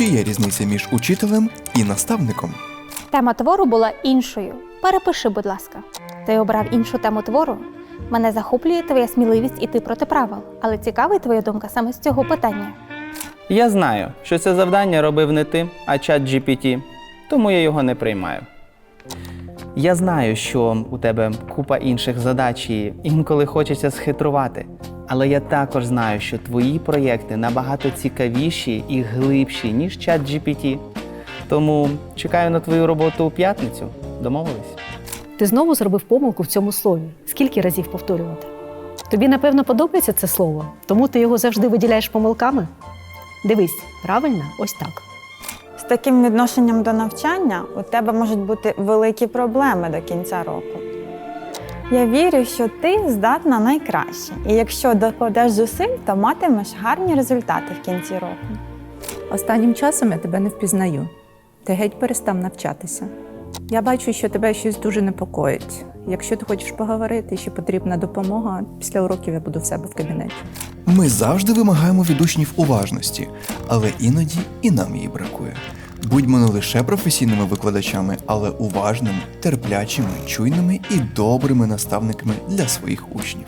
Чи є різниця між учителем і наставником? Тема твору була іншою. Перепиши, будь ласка. Ти обрав іншу тему твору. Мене захоплює твоя сміливість іти проти правил, але цікавить твоя думка саме з цього питання. Я знаю, що це завдання робив не ти, а чат GPT, тому я його не приймаю. Я знаю, що у тебе купа інших задач і інколи хочеться схитрувати. Але я також знаю, що твої проєкти набагато цікавіші і глибші, ніж чат GPT. Тому чекаю на твою роботу у п'ятницю. Домовились? Ти знову зробив помилку в цьому слові. Скільки разів повторювати? Тобі, напевно, подобається це слово, тому ти його завжди виділяєш помилками? Дивись, правильно, ось так. З таким відношенням до навчання у тебе можуть бути великі проблеми до кінця року. Я вірю, що ти здатна найкраще, і якщо докладеш зусиль, то матимеш гарні результати в кінці року. Останнім часом я тебе не впізнаю. Ти геть перестав навчатися. Я бачу, що тебе щось дуже непокоїть. Якщо ти хочеш поговорити, що потрібна допомога, після уроків я буду в себе в кабінеті. Ми завжди вимагаємо від учнів уважності, але іноді і нам її бракує. Будьмо не лише професійними викладачами, але уважними, терплячими, чуйними і добрими наставниками для своїх учнів.